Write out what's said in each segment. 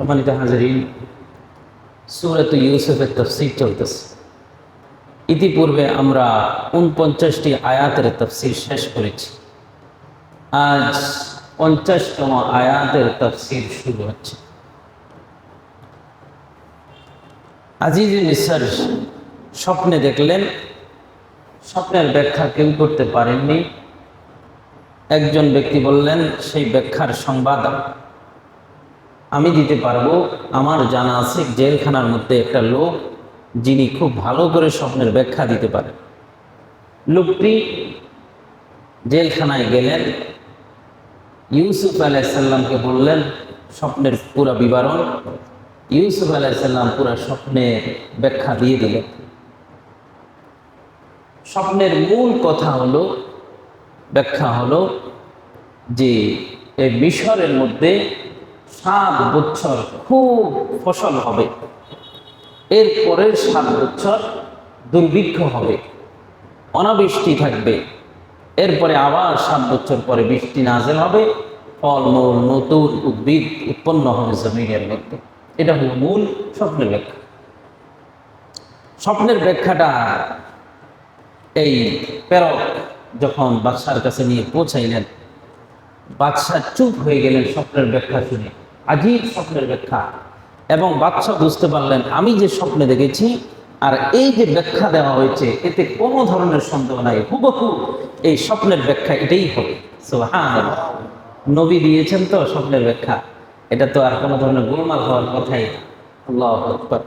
সম্মানিত হাজারিন সুরত ইউসুফের তফসির চলতেছে। ইতিপূর্বে আমরা উনপঞ্চাশটি আয়াতের তফসির শেষ করেছি। আজ পঞ্চাশতম আয়াতের তফসির শুরু হচ্ছে। আজিজ নিসার স্বপ্নে দেখলেন, স্বপ্নের ব্যাখ্যা কেউ করতে পারেননি। একজন ব্যক্তি বললেন, সেই ব্যাখ্যার সংবাদ আমি দিতে পারব। আমার জানা আছে, জেলখানার মধ্যে একটা লোক, যিনি খুব ভালো করে স্বপ্নের ব্যাখ্যা দিতে পারেন। লোকটি জেলখানায় গেলেন। ইউসুফ আলাইসাল্লামকে বললেন, স্বপ্নের পুরা বিবরণ। ইউসুফ আলাইসাল্লাম পুরা স্বপ্নের ব্যাখ্যা দিয়ে দিলেন। স্বপ্নের মূল কথা হলো, ব্যাখ্যা হলো যে এই মিশরের মধ্যে সাত বছর খুব ফসল হবে। এর পরের সাত বছর দুর্ভিক্ষ হবে, অনাবৃষ্টি থাকবে। এরপরে আবার সাত বছর পরে বৃষ্টি নাজেল হবে, ফলমূল নতুন উদ্ভিদ উৎপন্ন হবে জমিনের মধ্যে। এটা হলো মূল স্বপ্নের ব্যাখ্যা। স্বপ্নের ব্যাখ্যাটা এই প্রেরক যখন বাদশার কাছে নিয়ে পৌঁছাইলেন বাদশাহ চুপ হয়ে গেলেন স্বপ্নের ব্যাখ্যা শুনে। আজীব স্বপ্নের ব্যাখ্যা। এবং বাদশাহ বুঝতে পারলেন, আমি যে স্বপ্নে দেখেছি, আর এই যে ব্যাখ্যা দেওয়া হয়েছে, এতে কোনো ধরনের সন্দেহ নাই। হুবহু এই স্বপ্নের ব্যাখ্যা এটাই হবে। হ্যাঁ নবী দিয়েছেন তো স্বপ্নের ব্যাখ্যা। এটা তো আর কোনো ধরনের গোলমাল হওয়ার কথাই। আল্লাহ আকবার।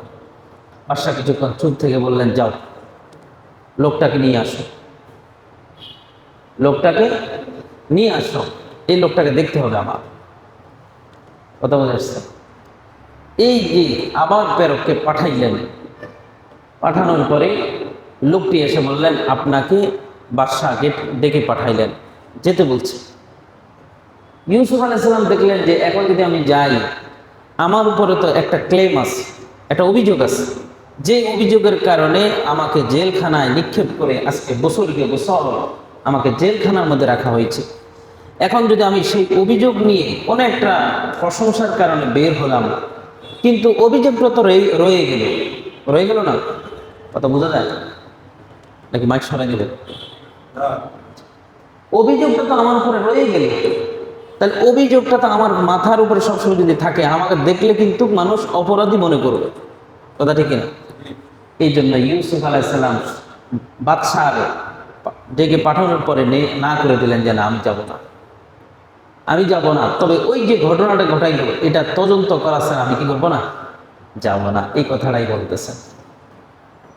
কিছুক্ষণ চুপ থেকে বললেন, যাও, লোকটাকে নিয়ে আসো। লোকটাকে নিয়ে আসো। এই লোকটাকে দেখতে হবে আমার। কথা বোঝা যাচ্ছে এই যে আবার প্রেরককে পাঠাইলেন, পাঠানোর পরে লোকটি এসে বললেন, আপনাকে বাদশাহকে ডেকে পাঠাইলেন। যেতে বলছে। ইউসুফ আলাইসাল্লাম দেখলেন যে এখন যদি আমি যাই, আমার উপরে তো একটা ক্লেম আছে, একটা অভিযোগ আছে। যে অভিযোগের কারণে আমাকে জেলখানায় নিক্ষেপ করে আজকে বছরকে বছর আমাকে জেলখানার মধ্যে রাখা হয়েছে। এখন যদি আমি সেই অভিযোগ নিয়ে কোনো একটা প্রশংসার কারণে বের হলাম, কিন্তু অভিযোগটা তো রয়ে গেল। রয়ে গেল না? কথা বোঝা যায়? নাকি মাইক সরাই দেবে অভিযোগটা তো আমার উপরে রয়ে গেল। তাহলে অভিযোগটা তো আমার মাথার উপরে সবসময় যদি থাকে, আমাকে দেখলে কিন্তু মানুষ অপরাধী মনে করবে। কথা ঠিক না এই জন্য ইউসুফ আলাইসাল্লাম বাদশাহ ডেকে পাঠানোর পরে নে না করে দিলেন যে না, আমি যাব না। আমি যাব না তবে ওই যে ঘটনাটা ঘটাইল এটা তদন্ত করাচ্ছেন আমি কি করবো না যাব না এই কথাটাই বলতেছেন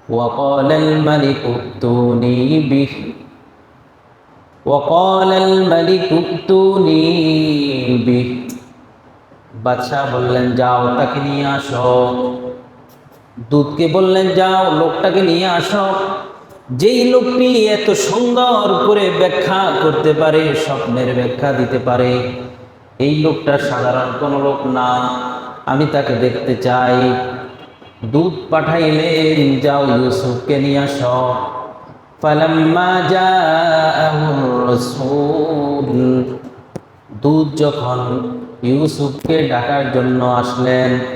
وقال الملك ائتوني به وقال الملك ائتوني به বাদশাহ বললেন যাও তাকে নিয়ে আসো দুধকে বললেন যাও লোকটাকে নিয়ে আসো যেই লোকটি এত সুন্দর করে ব্যাখ্যা করতে পারে, স্বপ্নের ব্যাখ্যা দিতে পারে, এই লোকটা সাধারণ কোনো লোক না। আমি তাকে দেখতে চাই। দুধ পাঠাইলেন, যাও ইউসুফকে নিয়ে আস। দুধ যখন ইউসুফকে ডাকার জন্য আসলেন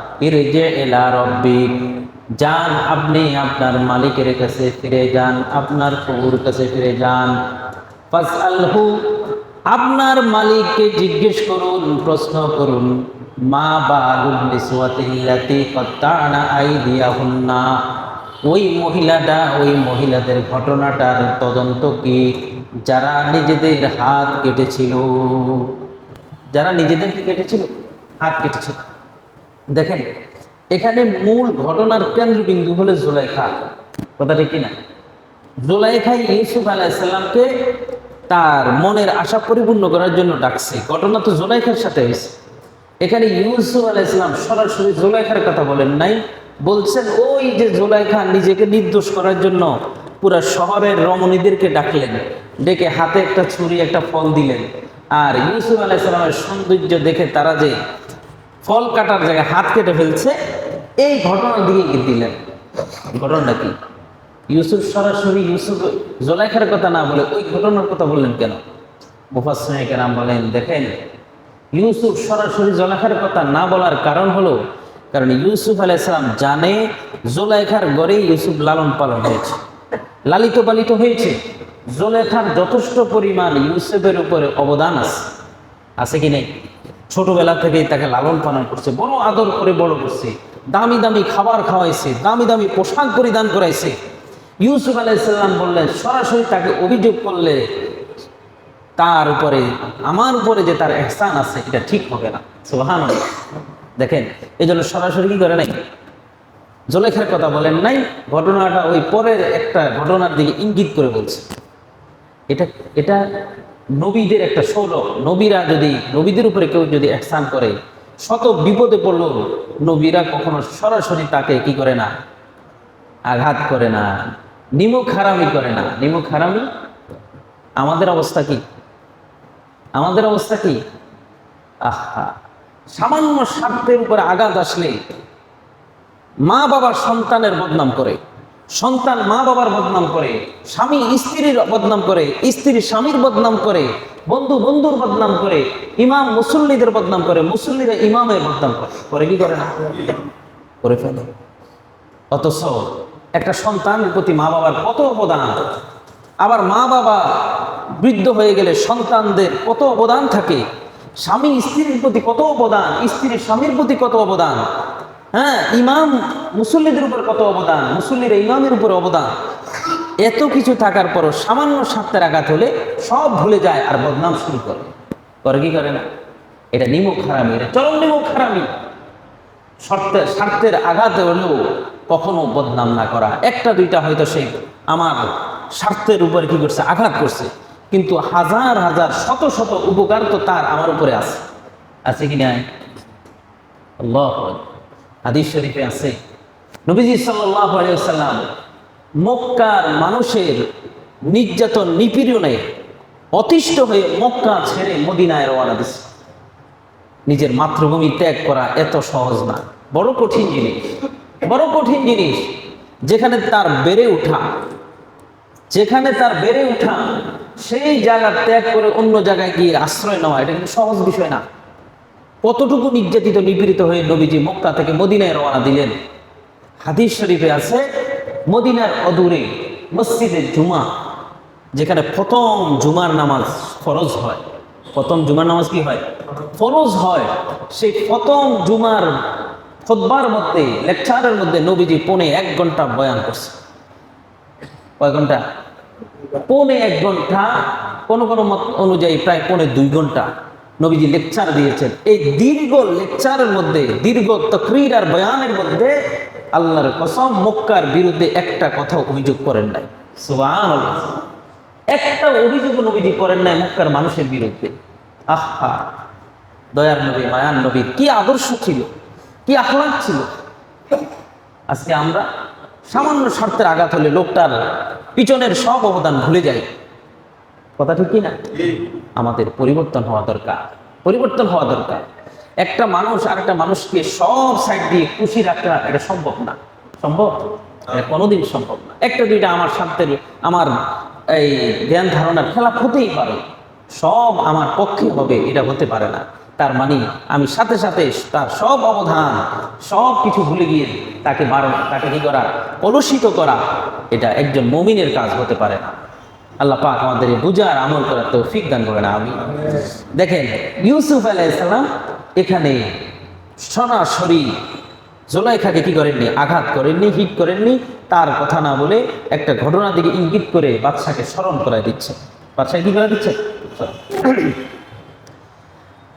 ইরজে এলা রব্বিক। যান আপনি আপনার মালিকের কাছে ফিরে যান, আপনার প্রভুর কাছে ফিরে যান। ফাসআলহু, আপনার মালিককে জিজ্ঞেস করুন, প্রশ্ন করুন, মা আইদিয়াহুন্না? ওই মহিলাটা, ওই মহিলাদের ঘটনাটার তদন্ত কি? যারা নিজেদের হাত কেটেছিল। যারা নিজেদেরকে কেটেছিল, হাত কেটেছিল। দেখেন, এখানে মূল ঘটনার কেন্দ্রবিন্দু হলে জুলাইখা। কথাটা কি না জুলাইখাই ইউসুফ আলাইসাল্লামকে তার মনের আশা পরিপূর্ণ করার জন্য ডাকছে। ঘটনা তো জুলাইখার সাথে হয়েছে। এখানে ইউসুফ আলাহ ইসলাম সরাসরি জোলাইখার কথা বলেন নাই। বলছেন, ওই যে জোলাইখা নিজেকে নির্দোষ করার জন্য পুরা শহরের রমণীদেরকে ডাকলেন। ডেকে হাতে একটা ছুরি, একটা ফল দিলেন। আর ইউসুফ আলাহ ইসলামের সৌন্দর্য দেখে তারা যে ফল কাটার জায়গায় হাত কেটে ফেলছে। এই ঘটনার দিকে কি দিলেন। ঘটনাটা কি? ইউসুফ সরাসরি ইউসুফ জোলাইখার কথা না বলে ওই ঘটনার কথা বললেন কেন? মুফাসকে নাম বলেন, দেখেন, ইউসুফ সরাসরি জোলাইখার কথা না বলার কারণ হলো, কারণ ইউসুফ আলাইসালাম জানে জোলাইখার গড়ে ইউসুফ লালন পালন হয়েছে। লালিত পালিত হয়েছে। জোলেখার যথেষ্ট পরিমাণ ইউসুফের উপরে অবদান আছে। আছে কি নেই? ছোটবেলা থেকেই তাকে লালন পালন করছে, বড় আদর করে বড় করছে, দামি দামি খাবার খাওয়াইছে, দামি দামি পোশাক পরিধান করাইছে। ইউসুফ আলাইসাল্লাম বললেন, সরাসরি তাকে অভিযোগ করলে তার উপরে, আমার উপরে যে তার এহসান আছে, এটা ঠিক হবে না। সুবাহান দেখেন, এই জন্য সরাসরি কি করে নাই? জলেখার কথা বলেন নাই, ঘটনাটা ওই পরের একটা ঘটনার দিকে ইঙ্গিত করে বলছে। এটা এটা নবীদের একটা সৌরভ নবীরা যদি, নবীদের উপরে কেউ যদি এহসান করে, শত বিপদে পড়ল নবীরা কখনো সরাসরি তাকে কি করে না? আঘাত করে না। নিমুখ হারামি করে না। নিমুখ হারামি? আমাদের অবস্থা কি? আমাদের অবস্থা কি? আহা! সামান্য স্বার্থের উপরে আঘাত আসলে মা বাবার সন্তানের বদনাম করে। সন্তান মা বাবার বদনাম করে, স্বামী স্ত্রীর বদনাম করে, স্ত্রী স্বামীর বদনাম করে, বন্ধু বন্ধুর বদনাম করে, ইমাম মুসল্লিদের বদনাম করে, মুসল্লিরা ইমামের বদনাম করে। করে কি করে না? করে ফেলে। অথচ একটা সন্তানের প্রতি মা বাবার কত অবদান। আবার মা বাবা বৃদ্ধ হয়ে গেলে সন্তানদের কত অবদান থাকে। স্বামী স্ত্রীর প্রতি কত অবদান স্ত্রীর স্বামীর প্রতি কত অবদান। হ্যাঁ ইমাম মুসল্লিদের উপর কত অবদান? মুসল্লির ইমামের উপর অবদান। এত কিছু থাকার পরও সামান্য স্বার্থের আঘাত হলে সব ভুলে যায় আর বদনাম শুরু করে। করে কি করে না? এটা নিমুখ খারামি এটা চরম নিমুখ খারামি স্বার্থের স্বার্থের আঘাতে হলেও কখনো বদনাম না করা। একটা, দুইটা হয়তো সে আমার স্বার্থের উপরে কি করছে? আঘাত করছে। কিন্তু হাজার হাজার, শত শত উপকার তো তার আমার উপরে আছে। আছে কি নাই? আল্লাহ হাদিস শরীফে আছে। নবীজি সাল্লাহ আলিয়াল্লাম মক্কার মানুষের নির্যাতন নিপীড়নে অতিষ্ঠ হয়ে মক্কা ছেড়ে মদিনায় রওনা দিছে। নিজের মাতৃভূমি ত্যাগ করা এত সহজ না। বড় কঠিন জিনিস। বড় কঠিন জিনিস। যেখানে তার বেড়ে ওঠা। যেখানে তার বেড়ে ওঠা, সেই জায়গা ত্যাগ করে অন্য জায়গায় গিয়ে আশ্রয় নেওয়া, এটা কিন্তু সহজ বিষয় না। কতটুকু নির্যাতিত, নিপীড়িত হয়ে নবীজি মক্কা থেকে মদিনায় রওনা দিলেন? হাদিস শরীফে আছে, মদিনার অদূরে মসজিদে জুমা, যেখানে প্রথম জুমার নামাজ ফরজ হয়। প্রথম জুমার নামাজ কি হয়? ফরজ হয়। সেই প্রথম জুমার খোদবার মধ্যে, লেকচারের মধ্যে নবীজি পৌনে এক ঘণ্টা বয়ান করছে। কয় ঘণ্টা? পৌনে এক ঘণ্টা। কোনো কোনো মত অনুযায়ী প্রায় পৌনে দুই ঘণ্টা। নবীজি লেকচার দিয়েছেন। এই দীর্ঘ লেকচারের মধ্যে, দীর্ঘ তকরির আর বয়ানের মধ্যে আল্লাহর কসম, মক্কার বিরুদ্ধে একটা কথা অভিযোগ করেন নাই। একটা অভিযোগ নবীজি করেন নাই মক্কার মানুষের বিরুদ্ধে। আহা দয়ার নবী, মায়ার নবীর কি আদর্শ ছিল, কি আহ্লাদ ছিল। আজকে আমরা সামান্য স্বার্থের আঘাত হলে লোকটার পিছনের সব অবদান ভুলে যাই। কথা ঠিক কি না? আমাদের পরিবর্তন হওয়া দরকার, পরিবর্তন হওয়া দরকার। একটা মানুষ আর একটা মানুষকে সব সাইড দিয়ে খুশি রাখা এটা সম্ভব না। সম্ভব? এটা কোনোদিন সম্ভব না। একটা দুইটা আমার স্বার্থের আমার এই জ্ঞান ধারণার খেলাপ হতেই পারে। সব আমার পক্ষে হবে, এটা হতে পারে না। তার মানে আমি সাথে সাথে তার সব অবধান, সব কিছু ভুলে গিয়ে তাকে বারণ, তাকে কি করা? কলুষিত করা, এটা একজন মমিনের কাজ হতে পারে না। আল্লাহ পাক আমাদের এই বুঝার আমল করার তৌফিক দান করে না আমি দেখেন ইউসুফ আলাইসাল্লাম এখানে সরাসরি জোলাইখাকে কি করেননি আঘাত করেননি হিট করেননি তার কথা না বলে একটা ঘটনা দিকে ইঙ্গিত করে বাদশাকে স্মরণ করায় দিচ্ছে বাদশাহ কি করে দিচ্ছে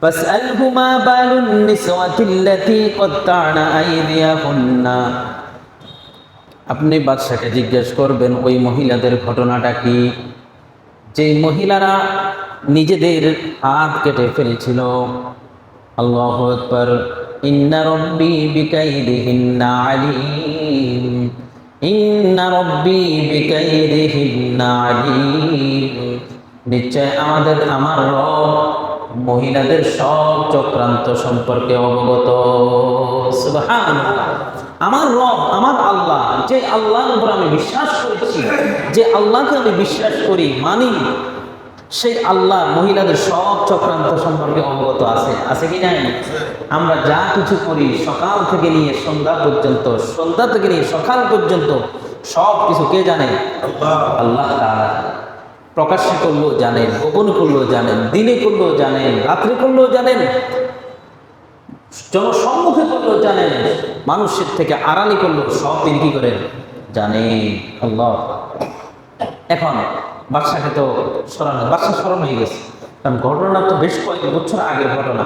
فاسأله ما بال النسوة التي قطعن أيديهن আপনি বাদশাকে জিজ্ঞেস করবেন ওই মহিলাদের ঘটনাটা কি যে মহিলারা নিজেদের হাত কেটে ফেলেছিল। আল্লাহু আকবার। ইন্না রব্বি বিকাইদিহিন্না আলিম। ইন্না রব্বি বিকাইদিহিন্না আলিম। নিশ্চয় আমাদের, আমার রব মহিলাদের সব চক্রান্ত সম্পর্কে অবগত। সুবহানাল্লাহ। আমার রব, আমার আল্লাহ, যে আল্লাহর উপর আমি বিশ্বাস করছি, যে আল্লাহকে আমি বিশ্বাস করি, মানি, সেই আল্লাহ মহিলাদের সব চক্রান্ত সম্পর্কে অবগত আছে। আছে কি নাই? আমরা যা কিছু করি, সকাল থেকে নিয়ে সন্ধ্যা পর্যন্ত, সন্ধ্যা থেকে নিয়ে সকাল পর্যন্ত, সব কিছু কে জানে? আল্লাহ তাআলা। প্রকাশ্যে করলেও জানেন, গোপন করলেও জানেন, দিনে করলেও জানেন, রাত্রে করলেও জানেন জনসম্মুখে করলেও জানেন মানুষের থেকে আড়ালি করলেও সব দিন কি করেন জানে? আল্লাহ। এখন বাদশাকে তো স্মরণ বাদশা স্মরণ হয়ে গেছে। কারণ ঘটনা তো বেশ কয়েক বছর আগের ঘটনা।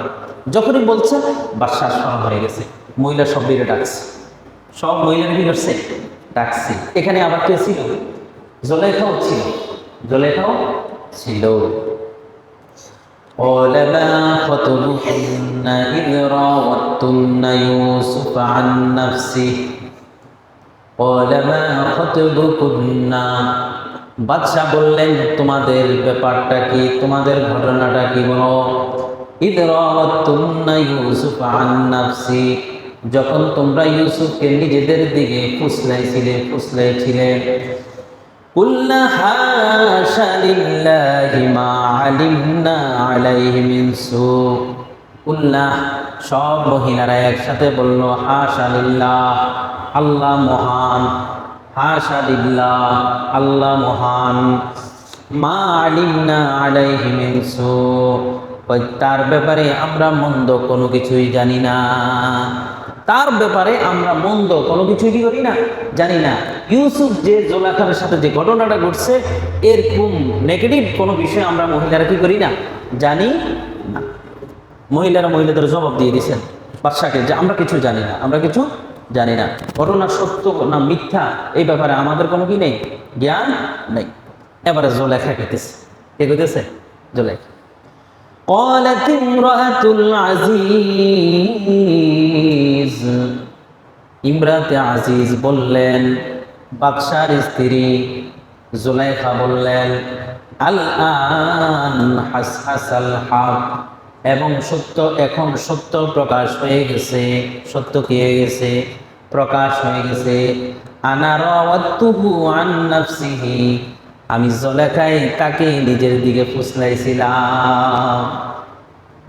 যখনই বলছে বাদশা স্মরণ হয়ে গেছে। মহিলা সব বেড়ে ডাকছে। সব মহিলার কি করছে ডাকছে। এখানে আবার কে ছিল? জলেখাও ছিল। জলেখাও ছিল। قال ما خطبكن إذ راوتن يوسف عن نفسه قال ما خطبكن বাদশাহ বললেন তোমাদের ব্যাপারটা কি তোমাদের ঘটনাটা কি বলো ঈদ রাওয়াতুন্না ইউসুফ আন নাফসি যখন তোমরা ইউসুফকে নিজেদের দিকে ফুসলাইছিলে ফুসলাইছিলে قلنا حاشا لله ما علمنا عليه من سوء قلنا সব মহিলারা একসাথে বলল হাশা লিল্লাহ আল্লাহ মহান হাশা লিল্লাহ আল্লাহ মহান মা আলিমনা আলাইহি মিন সু ওই তার ব্যাপারে আমরা মন্দ কোনো কিছুই জানি না তার ব্যাপারে আমরা মন্দ কোনো কিছুই কি করি না, জানি না। ইউসুফ যে জোলাখানের সাথে যে ঘটনাটা ঘটছে এরকম নেগেটিভ কোনো বিষয়ে আমরা মহিলারা কি করি না, জানি না। মহিলারা মহিলাদের জবাব দিয়ে দিয়েছেন, বাদশাকে, যে আমরা কিছু জানি না, আমরা কিছু জানি না। ঘটনা সত্য না মিথ্যা, এই ব্যাপারে আমাদের কোনো কি নেই, জ্ঞান নেই। এবারে জোলেখা খেতেছে কে কেটেছে জোলেখা। قالت امرأة العزيز ইমরাতে আজিজ বললেন বাদশার স্ত্রী জুলাইখা বললেন আল আন হাস হাসাল হক এবং সত্য এখন সত্য প্রকাশ হয়ে গেছে সত্য কি হয়ে গেছে প্রকাশ হয়ে গেছে আনার আন নাফসিহি আমি জলেখাই তাকে নিজের দিকে ফুসলাইছিলাম।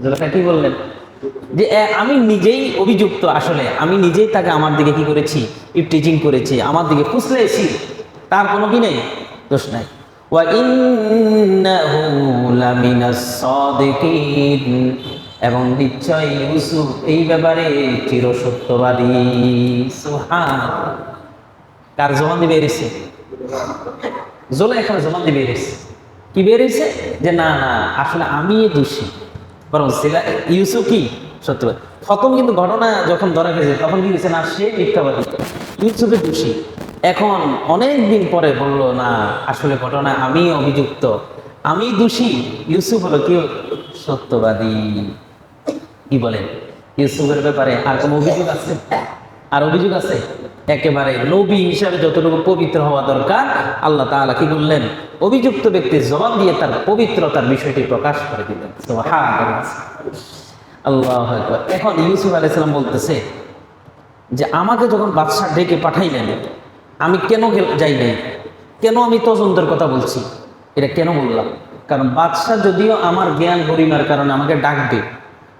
জলেখা কি বললেন? যে আমি নিজেই অভিযুক্ত আসলে। আমি নিজেই তাকে আমার দিকে কি করেছি? ইফটিজিং করেছি, আমার দিকে ফুসলেছি তার কোনো কি নেই? দোষ নাই। এবং নিশ্চয় ইউসুফ এই ব্যাপারে চিরসত্যবাদী। সুবহান কার জবান বেরিয়েছে জোলাইখার জবান দিয়ে বেরিয়েছে। কি বেরিয়েছে? যে না না, আসলে আমি দোষী। বরং সিলা ইউসুফ কি? সত্যবাদী প্রথম কিন্তু ঘটনা যখন ধরা গেছে তখন কি গেছে না, সে মিথ্যাবাদী ইউসুফের দোষী। এখন অনেক দিন পরে বলল, না, আসলে ঘটনা আমি অভিযুক্ত। আমি দোষী। ইউসুফ হলো কি সত্যবাদী। কি বলেন? ইউসুফের ব্যাপারে আর কোনো অভিযোগ আছে? আর অভিযোগ আছে? একেবারে নবী হিসাবে যতটুকু পবিত্র হওয়া দরকার, আল্লাহ তাআলা কি বললেন? অভিযুক্ত ব্যক্তির জবাব দিয়ে তার পবিত্রতার বিষয়টি প্রকাশ করে দিলেন। আল্লাহু এখন ইউসুফ আলাইহিস বলতেছে যে, আমাকে যখন বাদশাহ ডেকে পাঠাইলেন, আমি কেন যাই নাই? কেন আমি তদন্তের কথা বলছি? এটা কেন বললাম? কারণ বাদশাহ যদিও আমার জ্ঞান গরিমার কারণে আমাকে ডাকবে,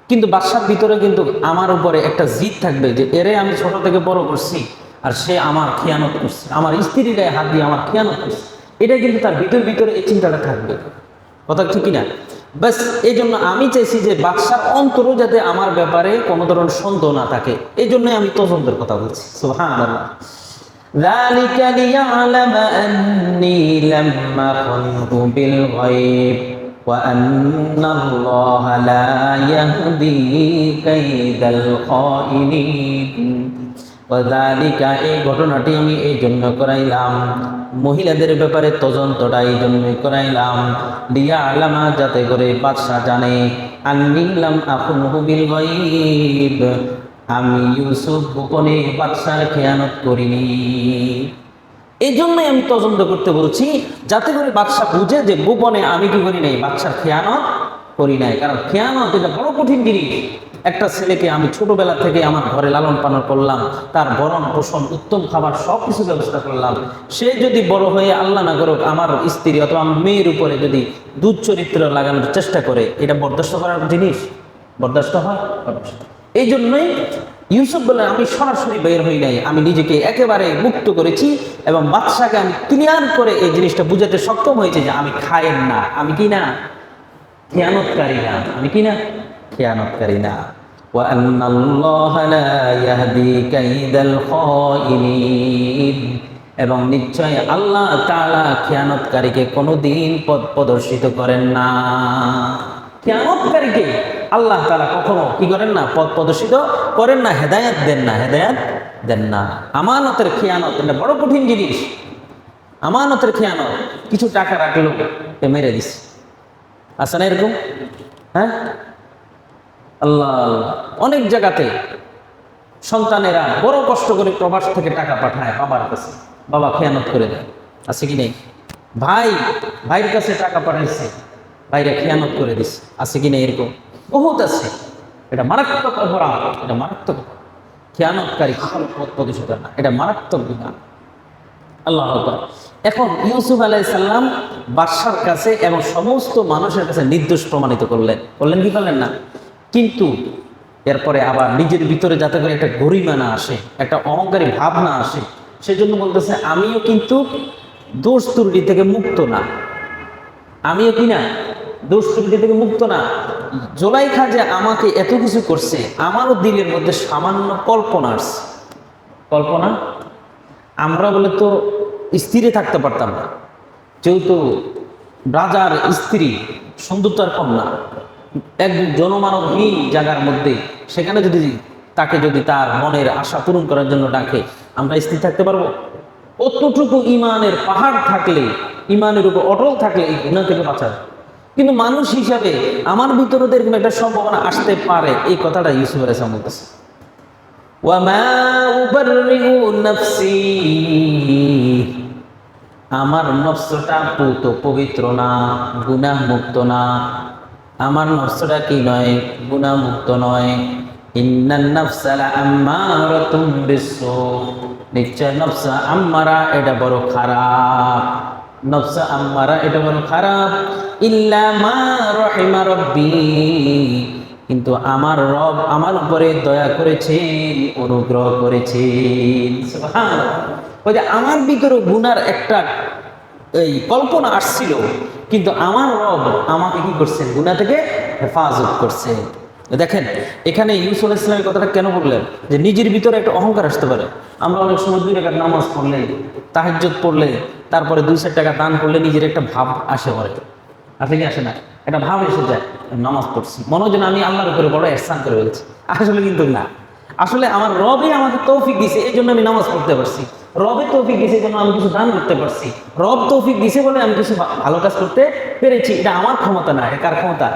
কিন্তু বাদশার ভিতরে কিন্তু আমার উপরে একটা জিদ থাকবে যে, এরে আমি ছোট থেকে বড় করছি। আর সে আমার খেয়ানত করছে আমার স্ত্রীর গায়ে হাত দিয়ে আমার খেয়ানত করছে এটা কিন্তু তার ভিতর ভিতরে এই চিন্তাটা থাকবে কথা ঠিক কিনা ব্যাস এই জন্য আমি চাইছি যে বাদশার অন্তরও যাতে আমার ব্যাপারে কোনো ধরনের সন্দেহ না থাকে এই জন্যই আমি তদন্তের কথা বলছি সুবহানাল্লাহ ذلك ليعلم أني لم أخنه بالغيب وأن الله لا يهدي كيد الخائنين ওয়াযালিকা এই ঘটনাটি আমি এই জন্য করাইলাম। মহিলাদের ব্যাপারে তদন্তটা এই জন্যই করাইলাম। দিয়া আলামা যাতে করে বাদশাহ জানে আননিলাম আকুন হুবিল গাইব আমি ইউসুফ গোপনে বাদশার খেয়ানত করিনি। এই জন্যই আমি তদন্ত করতে বলছি, যাতে করে বাদশাহ বুঝে যে গোপনে আমি কি করি নাই বাদশার খেয়ানত করি নাই। কারণ খেয়ানত এটা বড় কঠিন জিনিস। একটা ছেলেকে আমি ছোটবেলা থেকে আমার ঘরে লালন পালন করলাম, তার বরণ পোষণ, উত্তম খাবার সব কিছু ব্যবস্থা করলাম। সে যদি বড় হয়ে আল্লাহ না করুক, আমার স্ত্রী অথবা আমার মেয়ের উপরে যদি দুধ চরিত্র লাগানোর চেষ্টা করে, এটা বরদাস্ত করার জিনিস? বরদাস্ত হয়? এই জন্যই ইউসুফ বলে, আমি সরাসরি বের হই নাই, আমি নিজেকে একেবারে মুক্ত করেছি এবং বাদশাকে আমি ক্লিয়ার করে এই জিনিসটা বুঝাতে সক্ষম হয়েছে যে আমি খায়েন না, আমি কি না? খেয়ানতকারী না, আমি কি না? খেয়ানতকারী না وأن الله لا يهدي كيد الخائنين এবং নিশ্চয় আল্লাহ তাআলা খেয়ানতকারীকে কোনোদিন পথ প্রদর্শিত করেন না খেয়ানতকারীকে আল্লাহ তাআলা কখনো কি করেন না পথ প্রদর্শিত করেন না হেদায়াত দেন না হেদায়াত দেন না আমানতের খেয়ানত এটা বড় কঠিন জিনিস আমানতের খেয়ানত কিছু টাকা রাখলো এ মেরে দিস আছে না এরকম হ্যাঁ আল্লাহ অনেক জায়গাতে সন্তানেরা বড় কষ্ট করে প্রবাস থেকে টাকা পাঠায় বাবার কাছে। বাবা খেয়ানত করে দেয়। আছে কি নেই? ভাই, ভাইয়ের কাছে টাকা পাঠাইছে। ভাইরা খেয়ানত করে দিস আছে কি নেই এরকম? বহুত আছে। এটা মারাত্মক অপরাধ। এটা মারাত্মক খেয়ানতকারী পথ প্রদর্শিত না। এটা মারাত্মক বিধান। আল্লাহ। এখন ইউসুফ আলাইসাল্লাম বাদশার কাছে এবং সমস্ত মানুষের কাছে নির্দোষ প্রমাণিত করলেন। করলেন কি করলেন না? কিন্তু এরপরে আবার নিজের ভিতরে যাতে করে একটা গরিমা না আসে, একটা অহংকারী ভাব না আসে, সেজন্য বলতেছে, আমিও কিন্তু দোষ ত্রুটি থেকে মুক্ত না। আমিও কি না? দোষ ত্রুটি থেকে মুক্ত না? জোলাইখা যে আমাকে এত কিছু করছে, আমারও দিলের মধ্যে সামান্য কল্পনা আসছে। কল্পনা? আমরা বলে তো স্থিরে থাকতে পারতাম না। যেহেতু রাজার স্ত্রী সুন্দরতার কন্যা এক জনমানবহীন জায়গার মধ্যে, সেখানে যদি তাকে যদি তার মনের আশা পূরণ করার জন্য ডাকে, আমরা স্থির থাকতে পারব? অতটুকু ইমানের পাহাড় থাকলে, ইমানের উপর অটল থাকলে এই গুণা থেকে বাঁচা কিন্তু মানুষ হিসাবে আমার ভিতরে এরকম একটা সম্ভাবনা আসতে পারে, এই কথাটা ইউসুফ আলাইসলাম বলতেছে। আমার নফসটা পুত পবিত্র না গুনাহ মুক্ত না। আমার নফসটা কি নয়? গুনাহ মুক্ত নয় নিশ্চয় নফসা আম্মারা, এটা বড় খারাপ। নফসা আম্মারা, এটা বড় খারাপ। ইল্লা মা রহিমা রব্বি। কিন্তু আমার রব আমার উপরে দয়া করেছেন, অনুগ্রহ করেছেন। ওই যে আমার ভিতরে গুনার একটা, এই কল্পনা আসছিল কিন্তু আমার রব আমাকে কি করছেন? গুনা থেকে হেফাজত করছে। দেখেন, এখানে ইউসুফ ইসলামের কথাটা কেন বললেন? যে নিজের ভিতরে একটা অহংকার আসতে পারে। আমরা অনেক সময় দুই টাকার নামাজ পড়লে, তাহাজ্জত পড়লে, তারপরে দুই চার টাকা দান করলে নিজের একটা ভাব আসে পড়ে আসে কি আসে না? একটা ভাব এসে যায়, নামাজ পড়ছি। মনে হয় আমি আল্লাহর উপরে বড় এহসান করে ফেলছি। আসলে কিন্তু না। আসলে আমার রবে আমাকে তৌফিক দিছে এই জন্য আমি নামাজ পড়তে পারছি। রবে তৌফিক দিছে জন্য আমি কিছু দান করতে পারছি। রব তৌফিক দিছে বলে আমি কিছু ভালো কাজ করতে পেরেছি। এটা আমার ক্ষমতা না কার ক্ষমতা?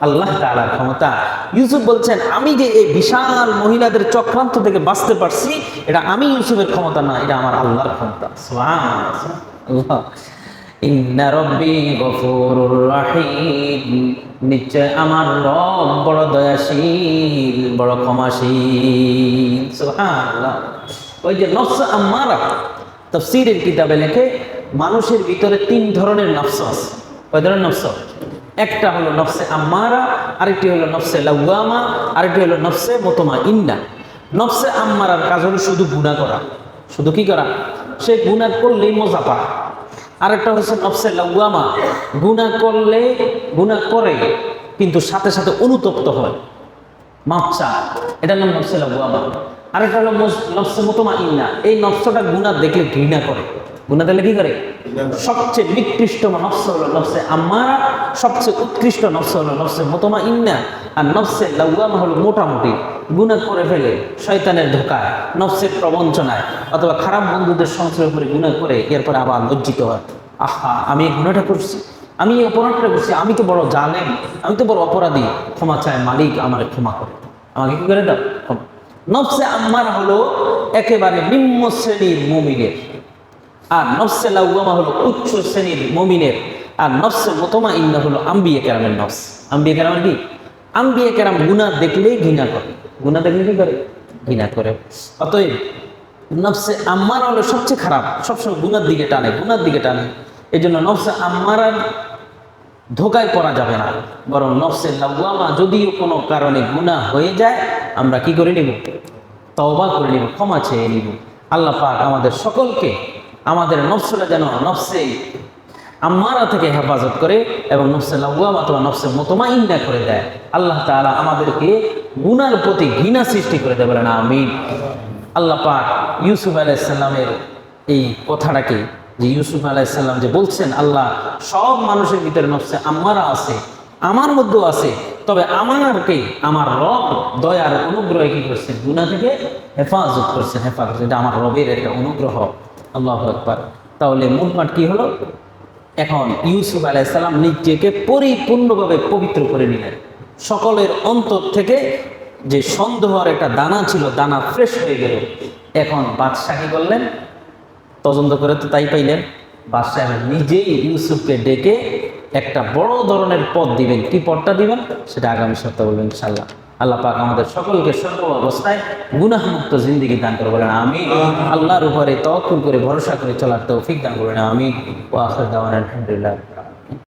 আল্লাহ তাআলার ক্ষমতা। ইউসুফ বলছেন, আমি যে এই বিশাল মহিলাদের চক্রান্ত থেকে বাঁচতে পারছি, এটা আমি ইউসুফের ক্ষমতা না, এটা আমার আল্লাহর ক্ষমতা। ইন্না রব্বি গফুরুর রহিম। নিশ্চয় আমার রব বড় দয়াশীল, বড় ক্ষমাশীল। সুবহানাল্লাহ। ওই যে নফস আম্মারা তাফসীরের কিতাবে লেখে, মানুষের ভিতরে তিন ধরনের নফস আছে। কয় ধরনের নফস? একটা হলো নফসে আম্মারা, আরেকটি হলো নফসে লাউয়ামা আরেকটি হলো নফসে মোতমা ইন্না নফসে আম্মারার কাজ হলো শুধু গুণা করা। শুধু কি করা? সে গুণা করলেই মজা পায়। আরেকটা হচ্ছে নফসে লাউয়ামা গুণা করলে গুণা করে, কিন্তু সাথে সাথে অনুতপ্ত হয়। মাপচা, এটা হলো নফসে লাউয়ামা আরেকটা হলো নফসে মোতমা ইন্না এই নফসটা গুণা দেখলে ঘৃণা করে। গুণা দিলে কি করে? সবচেয়ে নিকৃষ্ট নফস হলো নফসে আমারা সবচেয়ে উৎকৃষ্ট নফস হলো নফসে মোতমা ইন্না আর নফসে লাউয়ামা হলো মোটামুটি। গুণা করে ফেলে শয়তানের ধোকায় নফসের প্রবঞ্চনায় অথবা খারাপ বন্ধুদের সংশ্রয় করে গুণা করে এরপরে আবার লজ্জিত হয়। আহা আমি এই গুণাটা করছি। আমি এই অপরাধটা করছি। আমি তো বড় জালেম। আমি তো বড় অপরাধী। ক্ষমা চায় মালিক আমার ক্ষমা করে। আমাকে কি করে দাও। নফসে আম্মার হলো একেবারে নিম্ন শ্রেণির মুমিনের। আর নফসে লাউগামা হলো উচ্চ শ্রেণির মমিনের। আর নফসে মোতমা ইন্না হলো আম্বিয়ে কেরামের নফস। আম্বিয়ে কেরামের কি? আম্বিয়ে কেরাম গুণা দেখলেই ঘৃণা করে। গুণা দেখলে কি করে? ঘৃণা করে। অতএব নফসে আম্মার হলো সবচেয়ে খারাপ। সবসময় গুনার দিকে টানে, গুনার দিকে টানে। এই জন্য নফসে আম্মারার ধোকায় পড়া যাবে না। বরং নফসের লাউয়ামা যদিও কোনো কারণে গুনাহ হয়ে যায়, আমরা কি করে নিব? তওবা করে নিব, ক্ষমা চেয়ে নিব। আল্লাহ পাক আমাদের সকলকে আমাদের নফসরা যেন নফসে আম্মারা থেকে হেফাজত করে এবং নফসে লাউয়ামা অথবা নফসে মোতমাইন্না করে দেয়। আল্লাহ তাআলা আমাদেরকে গুনার প্রতি ঘৃণা সৃষ্টি করে দেবে না আমি আল্লাহ পাক ইউসুফ আলাইসাল্লামের এই কথাটাকে যে ইউসুফ আলাইসাল্লাম যে বলছেন, আল্লাহ, সব মানুষের ভিতরে নফসে আমারা আছে, আমার মধ্যেও আছে, তবে আমারকে, আমার রব দয়ার অনুগ্রহে কি করছেন? গুণা থেকে হেফাজত করছেন, হেফাজত, এটা আমার রবের একটা অনুগ্রহ। আল্লাহ একবার তাহলে মূল পাঠ কি হলো? এখন ইউসুফ আলাইসাল্লাম নিজেকে পরিপূর্ণভাবে পবিত্র করে নিলেন। সকলের অন্তর থেকে যে সন্দেহর একটা দানা ছিল, দানা ফ্রেশ হয়ে গেল। এখন বাদশাহ করলেন তদন্ত করে তো তাই পাইলেন। বাদশাহ নিজেই ইউসুফকে ডেকে একটা বড় ধরনের পদ দিবেন। কি পদটা দিবেন? সেটা আগামী সপ্তাহে বলবেন ইনশাল্লাহ আল্লাহ পাক আমাদের সকলকে সর্ব অবস্থায় গুনাহমুক্ত জিন্দিগি দান করে বলেন আমি আল্লাহর উপরে তকুল করে ভরসা করে চলার তৌফিক দান করবেন আমি ও আখর দাওয়ান আলহামদুলিল্লাহ।